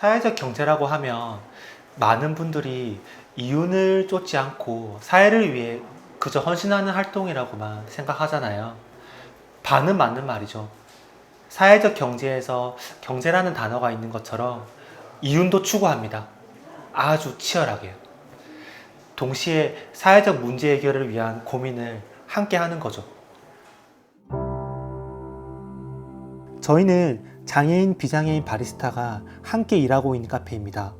사회적 경제라고 하면 많은 분들이 이윤을 쫓지 않고 사회를 위해 그저 헌신하는 활동이라고만 생각하잖아요. 반은 맞는 말이죠. 사회적 경제에서 경제라는 단어가 있는 것처럼 이윤도 추구합니다. 아주 치열하게요. 동시에 사회적 문제 해결을 위한 고민을 함께 하는 거죠. 저희는 장애인, 비장애인 바리스타가 함께 일하고 있는 카페입니다.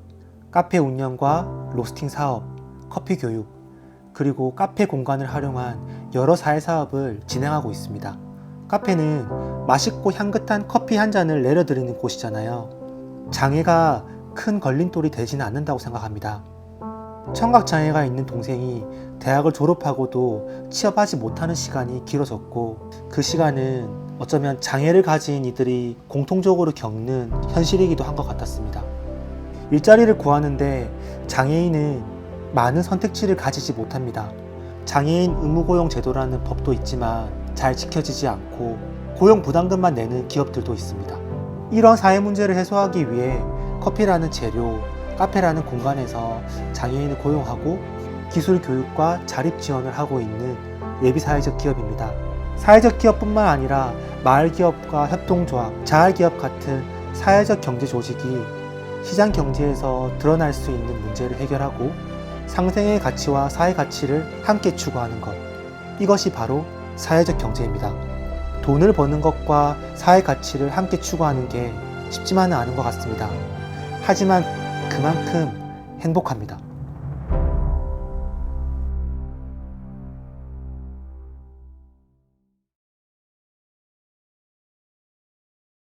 카페 운영과 로스팅 사업, 커피 교육, 그리고 카페 공간을 활용한 여러 사회 사업을 진행하고 있습니다. 카페는 맛있고 향긋한 커피 한 잔을 내려드리는 곳이잖아요. 장애가 큰 걸림돌이 되지는 않는다고 생각합니다. 청각 장애가 있는 동생이 대학을 졸업하고도 취업하지 못하는 시간이 길어졌고 그 시간은 어쩌면 장애를 가진 이들이 공통적으로 겪는 현실이기도 한 것 같았습니다. 일자리를 구하는데 장애인은 많은 선택지를 가지지 못합니다. 장애인 의무고용 제도라는 법도 있지만 잘 지켜지지 않고 고용 부담금만 내는 기업들도 있습니다. 이런 사회 문제를 해소하기 위해 커피라는 재료, 카페라는 공간에서 장애인을 고용하고 기술 교육과 자립 지원을 하고 있는 예비 사회적 기업입니다. 사회적 기업뿐만 아니라 마을 기업과 협동조합, 자활 기업 같은 사회적 경제 조직이 시장 경제에서 드러날 수 있는 문제를 해결하고 상생의 가치와 사회 가치를 함께 추구하는 것. 이것이 바로 사회적 경제입니다. 돈을 버는 것과 사회 가치를 함께 추구하는 게 쉽지만은 않은 것 같습니다. 하지만 그만큼 행복합니다.